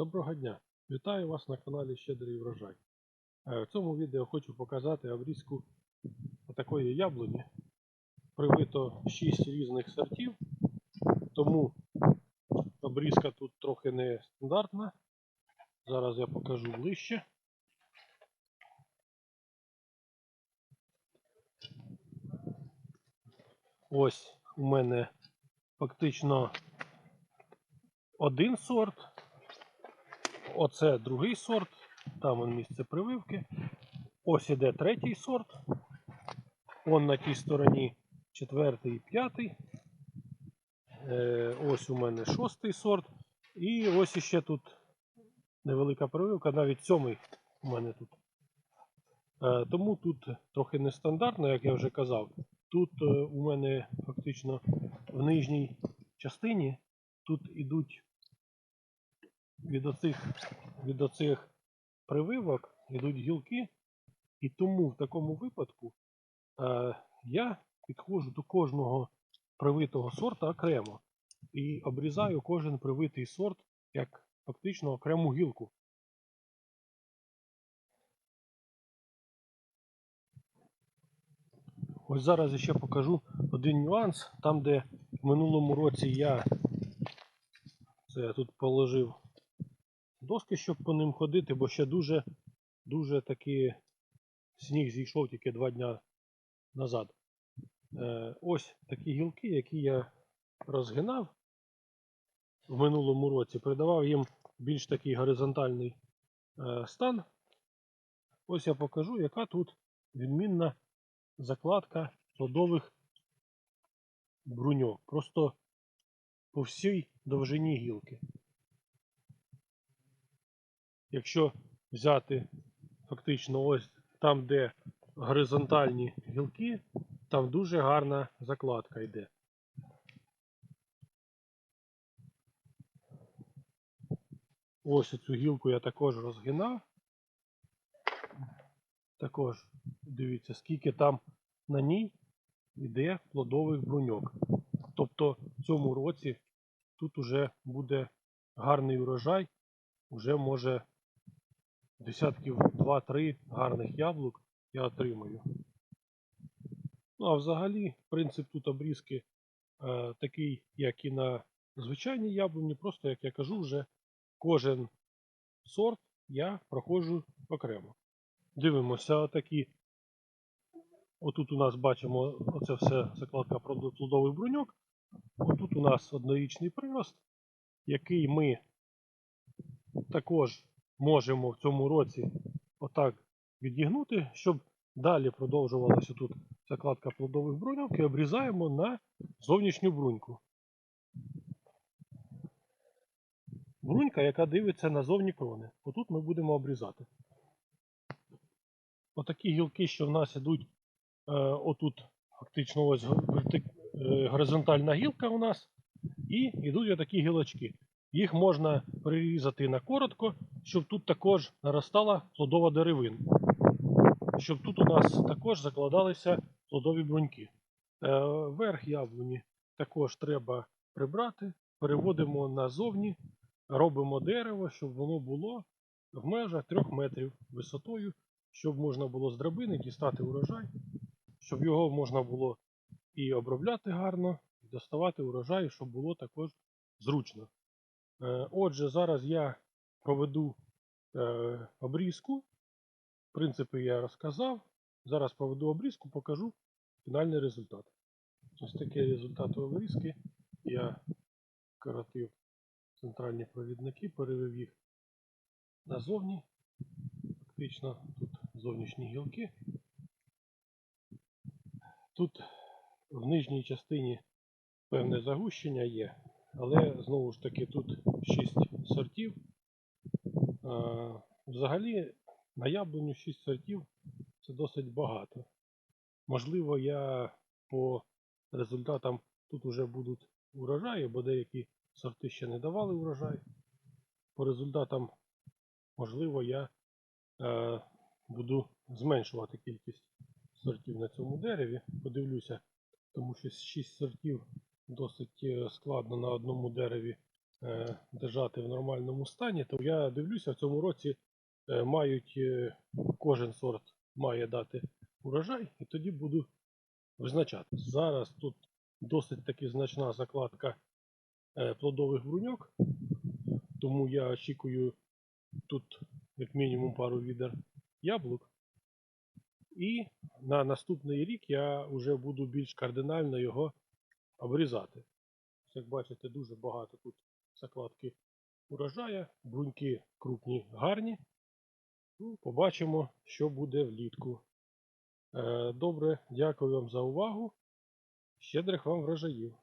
Доброго дня! Вітаю вас на каналі Щедрий врожай. Е, В цьому відео хочу показати обрізку такої яблуні. Привито 6 різних сортів, тому обрізка тут трохи не стандартна. Зараз я покажу ближче. Ось у мене фактично один сорт. Оце другий сорт, там он місце прививки. Ось іде третій сорт. Он на тій стороні четвертий і п'ятий. Е, ось у мене шостий сорт. І ось іще тут невелика прививка, навіть сьомий у мене тут. Е, тому тут трохи нестандартно, як я вже казав. Тут е, у мене фактично в нижній частині тут ідуть від оцих, від оцих прививок йдуть гілки, і тому в такому випадку е, я підходжу до кожного привитого сорта окремо і обрізаю кожен привитий сорт як фактично окрему гілку. Ось зараз ще покажу один нюанс, там де в минулому році я це я тут положив доски, щоб по ним ходити, бо ще дуже дуже таки сніг зійшов тільки два дня назад. Е, ось такі гілки, які я розгинав в минулому році, придавав їм більш такий горизонтальний е, стан. Ось я покажу, яка тут відмінна закладка плодових бруньок. Просто по всій довжині гілки. Якщо взяти фактично ось там, де горизонтальні гілки, там дуже гарна закладка йде. Ось цю гілку я також розгинав. Також дивіться, скільки там на ній йде плодових бруньок. Тобто в цьому році тут уже буде гарний урожай, вже може десятків 2-3 гарних яблук я отримаю. Ну а взагалі, принцип тут обрізки е, такий, як і на звичайній яблуні, просто як я кажу, вже кожен сорт я проходжу окремо. Дивимося, отакі. Отут у нас бачимо оце все закладка плодових бруньок. Отут у нас однорічний прирост, який ми також можемо в цьому році отак відігнути, щоб далі продовжувалася тут закладка плодових бруньок і обрізаємо на зовнішню бруньку. Брунька, яка дивиться на зовні крони. Отут ми будемо обрізати. Отакі гілки, що в нас ідуть е, отут, фактично ось е, горизонтальна гілка у нас, і йдуть отакі гілочки. Їх можна прирізати на коротко, щоб тут також наростала плодова деревина. Щоб тут у нас також закладалися плодові бруньки. Е, Верх яблуні також треба прибрати, переводимо назовні, робимо дерево, щоб воно було в межах 3 метрів висотою, щоб можна було з драбини дістати урожай, щоб його можна було і обробляти гарно, і доставати урожай, щоб було також зручно. Е, Отже, зараз я проведу е, обрізку. Принципи я розказав. Зараз проведу обрізку, покажу фінальний результат. Ось такий результат обрізки. Я коротив центральні провідники, перевів їх назовні. Фактично тут зовнішні гілки. Тут в нижній частині певне загущення є, але знову ж таки тут 6 сортів. Взагалі на яблуню 6 сортів це досить багато. Можливо, я по результатам тут вже будуть урожаї, бо деякі сорти ще не давали урожай. По результатам, можливо, я е, буду зменшувати кількість сортів на цьому дереві. Подивлюся, тому що 6 сортів досить е, складно на одному дереві е, держати в нормальному стані, то я дивлюся, в цьому році е, мають кожен сорт має дати урожай, і тоді буду визначати. Зараз тут досить таки значна закладка плодових бруньок, тому я очікую тут як мінімум пару відер яблук. І на наступний рік я вже буду більш кардинально його обрізати. Як бачите, дуже багато тут закладки урожая, бруньки крупні, гарні. Ну, побачимо, що буде влітку. Е, Добре, дякую вам за увагу. Щедрих вам врожаїв.